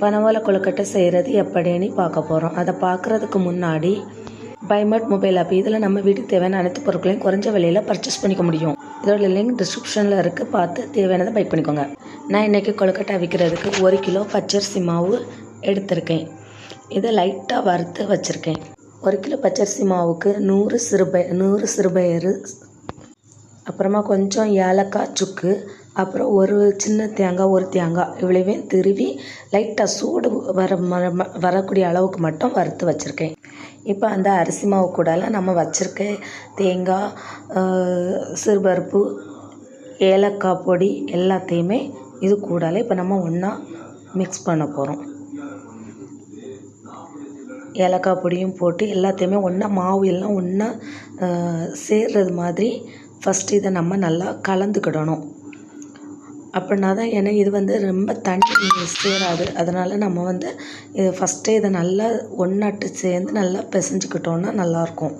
பனவோலை கொழுக்கட்டை செய்கிறது எப்படின்னு பார்க்க போகிறோம் அதை பார்க்குறதுக்கு முன்னாடி பைமட் மொபைல் ஆப் இதில் நம்ம வீட்டுக்கு தேவையான அனைத்து பொருட்களையும் குறைஞ்ச விலையில் பர்ச்சேஸ் பண்ணிக்க முடியும். இதோட லிங்க் டிஸ்கிரிப்ஷனில் இருக்குது பார்த்து தேவையானதை பை பண்ணிக்கோங்க. நான் இன்றைக்கி கொழுக்கட்டை விற்கிறதுக்கு ஒரு கிலோ பச்சரிசி மாவு எடுத்திருக்கேன். இதை லைட்டாக வறுத்து வச்சுருக்கேன். ஒரு கிலோ பச்சரிசி மாவுக்கு நூறு சிறுபய நூறு சிறுபயறு அப்புறமா கொஞ்சம் ஏலக்காய் சுக்கு அப்புறம் ஒரு சின்ன தேங்காய் ஒரு தேங்காய் இவ்வளவையும் திருவி லைட்டாக சூடு வர ம- ம- வரக்கூடிய அளவுக்கு மட்டும் வறுத்து வச்சுருக்கேன். இப்போ அந்த அரிசி மாவு கூடலாம் நம்ம வச்சுருக்க தேங்காய் சிறுபருப்பு ஏலக்காய் பொடி எல்லாத்தையுமே இது கூடால இப்போ நம்ம ஒன்றா மிக்ஸ் பண்ண போகிறோம் ஏலக்காய் பொடியும் போட்டு எல்லாத்தையுமே ஒன்றா மாவு எல்லாம் ஒன்றா சேர்றது மாதிரி ஃபஸ்ட்டு இதை நம்ம நல்லா கலந்துக்கிடணும். அப்படின்னா தான் ஏன்னா இது வந்து ரொம்ப தண்ணி சேராது. அதனால் நம்ம வந்து இது ஃபஸ்ட்டே இதை நல்லா ஒன்றாட்டு சேர்ந்து நல்லா பிசைஞ்சிக்கிட்டோன்னா நல்லாயிருக்கும்.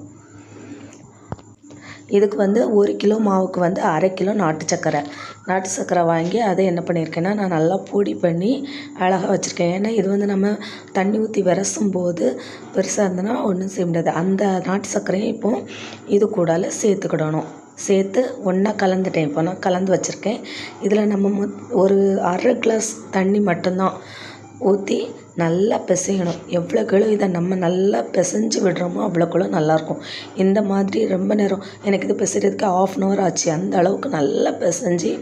இதுக்கு வந்து ஒரு கிலோ மாவுக்கு வந்து அரை கிலோ நாட்டு சர்க்கரை. நாட்டு சர்க்கரை வாங்கி அதை என்ன பண்ணியிருக்கேன்னா நான் நல்லா பொடி பண்ணி அழகாக வச்சுருக்கேன். ஏன்னா இது வந்து நம்ம தண்ணி ஊற்றி விரசும் போது பெருசாக இருந்ததுன்னா ஒன்றும் செய்ய முடியாது. அந்த நாட்டு சர்க்கரையும் இப்போது இது கூடால சேர்த்துக்கிடணும். சேர்த்து ஒன்றா கலந்துட்டேன். இப்போ நான் கலந்து வச்சுருக்கேன். இதில் நம்ம மொத் ஒரு அரை கிளாஸ் தண்ணி மட்டும்தான் ஊற்றி நல்லா பிசையணும். எவ்வளோக்களோ இதை நம்ம நல்லா பிசைஞ்சு விடுறோமோ அவ்வளோக்குள்ள நல்லாயிருக்கும். இந்த மாதிரி ரொம்ப நேரம் எனக்கு இது பிசைகிறதுக்கு ஆஃப் அன் ஹவர் ஆச்சு. அந்த அளவுக்கு நல்லா பிசைஞ்சு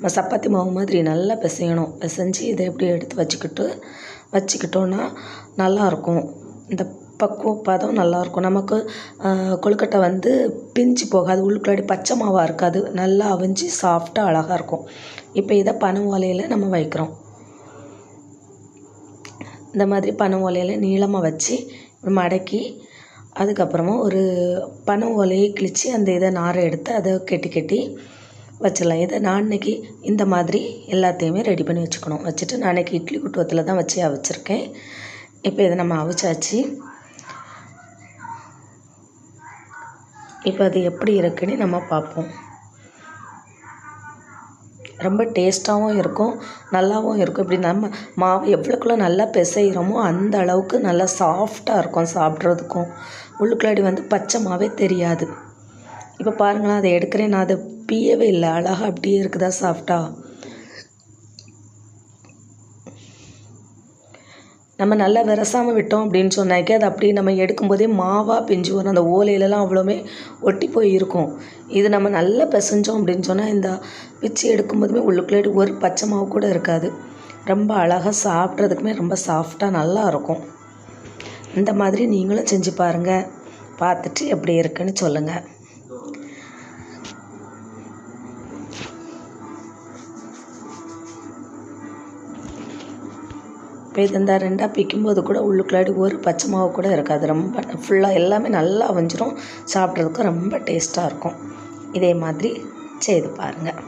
நம்ம சப்பாத்தி மாவு மாதிரி நல்லா பிசையணும். பிசைஞ்சு இதை எப்படி எடுத்து வச்சுக்கிட்டு வச்சுக்கிட்டோன்னா நல்லாயிருக்கும். இந்த பக்குவ பதம் நல்லாயிருக்கும். நமக்கு கொழுக்கட்டை வந்து பிஞ்சு போகாது. உள்ளுக்குள்ளாடி பச்சை மாவாக இருக்காது. நல்லா அவிஞ்சு சாஃப்டாக அழகாக இருக்கும். இப்போ இதை பனை ஓலையில் நம்ம வைக்கிறோம். இந்த மாதிரி பனை ஓலையில் நீளமாக வச்சு மடக்கி அதுக்கப்புறமா ஒரு பனை ஓலையை கிழித்து அந்த இதை நாரை எடுத்து அதை கெட்டி கெட்டி வச்சிடலாம். இதை நான் அன்னைக்கு இந்த மாதிரி எல்லாத்தையுமே ரெடி பண்ணி வச்சுக்கணும். வச்சுட்டு நான் இட்லி குட்டுவத்தில் தான் வச்சு அவிச்சிருக்கேன். இப்போ இதை நம்ம அவிச்சாச்சு. இப்போ அது எப்படி இருக்குன்னு நம்ம பார்ப்போம். ரொம்ப டேஸ்ட்டாகவும் இருக்கும் நல்லாவும் இருக்கும். இப்படி நம்ம மாவு எவ்வளோக்குள்ள நல்லா பிசைகிறோமோ அந்த அளவுக்கு நல்லா சாஃப்டாக இருக்கும் சாப்பிட்றதுக்கும். உள்ளுக்குள்ளாடி வந்து பச்சை மாவே தெரியாது. இப்போ பாருங்களேன் அதை எடுக்கிறேன். நான் அதை பியவே இல்லை. அழகாக அப்படியே இருக்குதா சாஃப்டாக நம்ம நல்லா விரசாமல் விட்டோம் அப்படின்னு சொன்னாக்கே அது அப்படியே நம்ம எடுக்கும்போதே மாவாக பிஞ்சு வரும். அந்த ஓலையிலலாம் அவ்வளோமே ஒட்டி போய் இருக்கும். இது நம்ம நல்லா பிசைஞ்சோம் அப்படின்னு சொன்னால் இந்த பிச்சு எடுக்கும்போதுமே உள்ளுக்குள்ளே ஒரு பச்சை மாவு கூட இருக்காது. ரொம்ப அழகாக சாப்பிட்றதுக்குமே ரொம்ப சாஃப்டாக நல்லா இருக்கும். இந்த மாதிரி நீங்களும் செஞ்சு பாருங்கள் பார்த்துட்டு எப்படி இருக்குன்னு சொல்லுங்கள் இப்போ இது இந்த ரெண்டாக பிக்கும்போது கூட உள்ளுக்குள்ளாடி ஒரு பச்சை மாவு கூட இருக்காது. ரொம்ப ஃபுல்லாக எல்லாமே நல்லா அவிஞ்சிரும் சாப்பிட்றதுக்கு ரொம்ப டேஸ்ட்டாக இருக்கும். இதே மாதிரி செய்து பாருங்கள்